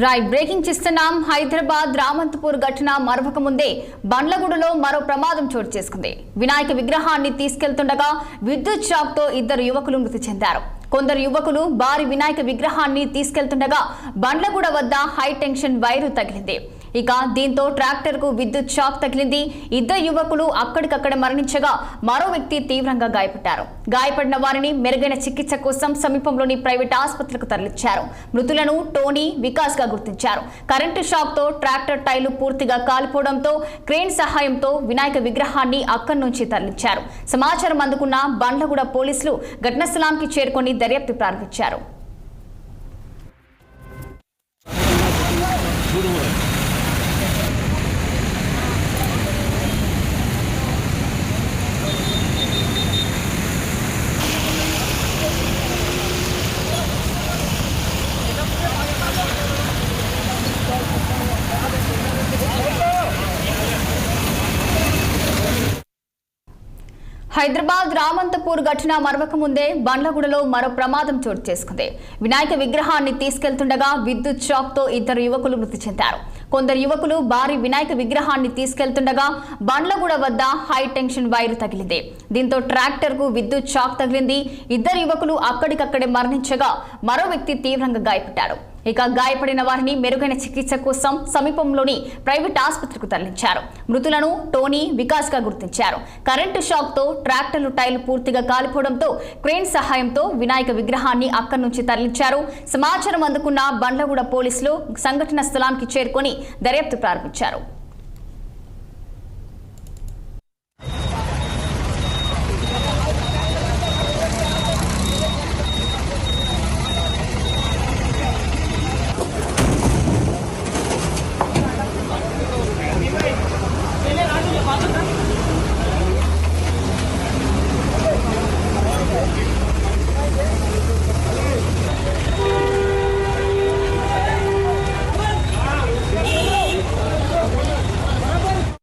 Roy breaking చేస్తున్నాం. హైదరాబాద్ రామంతపూర్ ఘటన మరొక ముందే బండ్లగూడలో మరో ప్రమాదం చోటు చేసుకుంది. వినాయక విగ్రహాన్ని తీసుకెళ్తుండగా విద్యుత్ షాక్తో ఇద్దరు యువకులు మృతి చెందారు. కొందరు యువకులు భారీ వినాయక విగ్రహాన్ని తీసుకెళ్తుండగా బండ్లగూడ వద్ద హై టెన్షన్ వైరు తగిలింది. ఇక దీంతో ట్రాక్టర్కు విద్యుత్ షాక్ తగిలింది. ఇద్దరు యువకులు అక్కడికక్కడ మరణించగా మరో వ్యక్తి తీవ్రంగా గాయపడ్డారు. గాయపడిన వారిని మెరుగైన చికిత్స కోసం సమీపంలోని ప్రైవేట్ ఆసుపత్రికి తరలించారు. మృతులను టోనీ వికాస్గా గుర్తించారు. కరెంటు షాక్తో ట్రాక్టర్ టైర్లు పూర్తిగా కాలిపోవడంతో క్రేన్ సహాయంతో వినాయక విగ్రహాన్ని అక్కడి నుంచి తరలించారు. సమాచారం అందుకున్న బండ్లగూడ పోలీసులు ఘటనా స్థలానికి చేరుకొని దర్యాప్తు ప్రారంభించారు. హైదరాబాద్ రామంతపూర్ ఘటన మరవక ముందే బండ్లగూడలో మరో ప్రమాదం చోటు చేసుకుంది. వినాయక విగ్రహాన్ని తీసుకెళ్తుండగా విద్యుత్ షాక్తో ఇద్దరు యువకులు మృతి చెందారు. కొందరు యువకులు భారీ వినాయక విగ్రహాన్ని తీసుకెళ్తుండగా బండ్లగూడ వద్ద హై టెన్షన్ వైరు తగిలింది. దీంతో ట్రాక్టర్కు విద్యుత్ షాక్ తగిలింది. ఇద్దరు యువకులు అక్కడికక్కడే మరణించగా మరో వ్యక్తి తీవ్రంగా గాయపెట్టారు ఇక గాయపడిన వారిని మెరుగైన చికిత్స కోసం సమీపంలోని ప్రైవేట్ ఆసుపత్రికి తరలించారు. మృతులను టోనీ వికాస్గా గుర్తించారు. కరెంటు షాక్తో ట్రాక్టర్లు టైర్లు పూర్తిగా కాలిపోవడంతో క్రేన్ సహాయంతో వినాయక విగ్రహాన్ని అక్కడి నుంచి తరలించారు. సమాచారం అందుకున్న బండ్లగూడ పోలీసులు సంఘటన స్థలానికి చేరుకొని దర్యాప్తు ప్రారంభించారు.